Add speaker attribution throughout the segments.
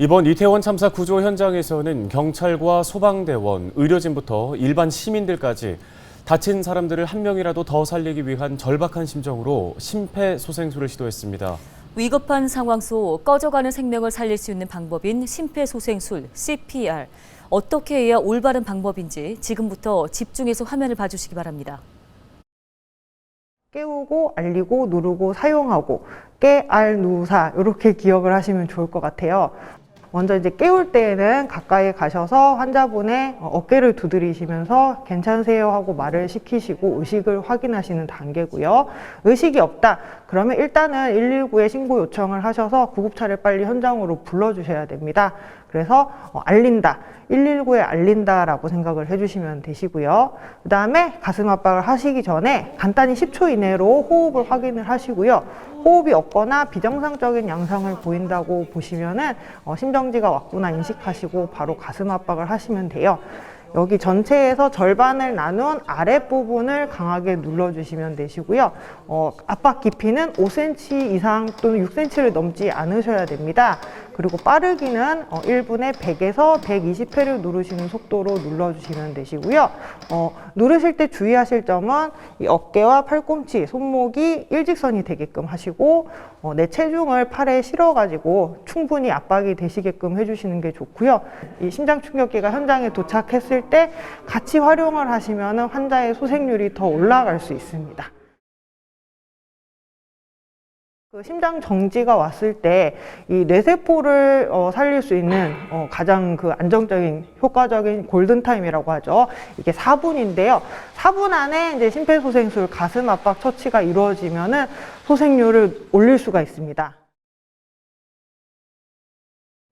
Speaker 1: 이번 이태원 참사 구조 현장에서는 경찰과 소방대원, 의료진부터 일반 시민들까지 다친 사람들을 한 명이라도 더 살리기 위한 절박한 심정으로 심폐소생술을 시도했습니다.
Speaker 2: 위급한 상황 속 꺼져가는 생명을 살릴 수 있는 방법인 심폐소생술 CPR. 어떻게 해야 올바른 방법인지 지금부터 집중해서 화면을 봐주시기 바랍니다.
Speaker 3: 깨우고 알리고 누르고 사용하고 깨, 알, 누사 이렇게 기억을 하시면 좋을 것 같아요. 먼저 이제 깨울 때에는 가까이 가셔서 환자분의 어깨를 두드리시면서 괜찮으세요 하고 말을 시키시고 의식을 확인하시는 단계고요. 의식이 없다. 그러면 일단은 119에 신고 요청을 하셔서 구급차를 빨리 현장으로 불러주셔야 됩니다. 그래서 어, 알린다. 119에 알린다라고 생각을 해주시면 되시고요. 그 다음에 가슴 압박을 하시기 전에 간단히 10초 이내로 호흡을 확인을 하시고요. 호흡이 없거나 비정상적인 양상을 보인다고 보시면은 어, 심정지가 왔구나 인식하시고 바로 가슴 압박을 하시면 돼요. 여기 전체에서 절반을 나눈 아랫부분을 강하게 눌러주시면 되시고요. 어, 압박 깊이는 5cm 이상 또는 6cm를 넘지 않으셔야 됩니다. 그리고 빠르기는 어, 1분에 100에서 120회를 누르시는 속도로 눌러주시면 되시고요. 어, 누르실 때 주의하실 점은 이 어깨와 팔꿈치, 손목이 일직선이 되게끔 하시고 어, 내 체중을 팔에 실어가지고 충분히 압박이 되시게끔 해주시는 게 좋고요. 이 심장 충격기가 현장에 도착했을 때 같이 활용을 하시면 환자의 소생률이 더 올라갈 수 있습니다. 그 심장 정지가 왔을 때 이 뇌세포를 어, 살릴 수 있는 어, 가장 그 안정적인 효과적인 골든 타임이라고 하죠. 이게 4분인데요. 4분 안에 이제 심폐소생술 가슴 압박 처치가 이루어지면은 소생률을 올릴 수가 있습니다.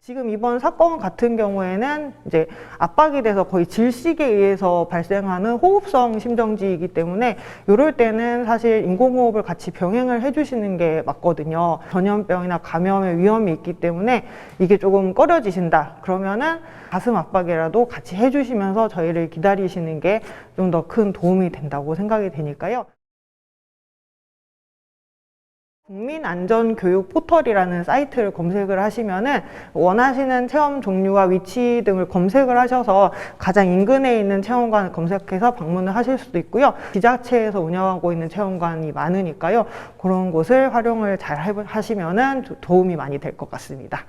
Speaker 3: 지금 이번 사건 같은 경우에는 이제 압박이 돼서 거의 질식에 의해서 발생하는 호흡성 심정지이기 때문에 이럴 때는 사실 인공호흡을 같이 병행을 해주시는 게 맞거든요. 전염병이나 감염의 위험이 있기 때문에 이게 조금 꺼려지신다. 그러면은 가슴 압박이라도 같이 해주시면서 저희를 기다리시는 게 좀 더 큰 도움이 된다고 생각이 되니까요. 국민안전교육 포털이라는 사이트를 검색을 하시면은 원하시는 체험 종류와 위치 등을 검색을 하셔서 가장 인근에 있는 체험관을 검색해서 방문을 하실 수도 있고요. 지자체에서 운영하고 있는 체험관이 많으니까요. 그런 곳을 활용을 잘 해- 하시면은 도움이 많이 될 것 같습니다.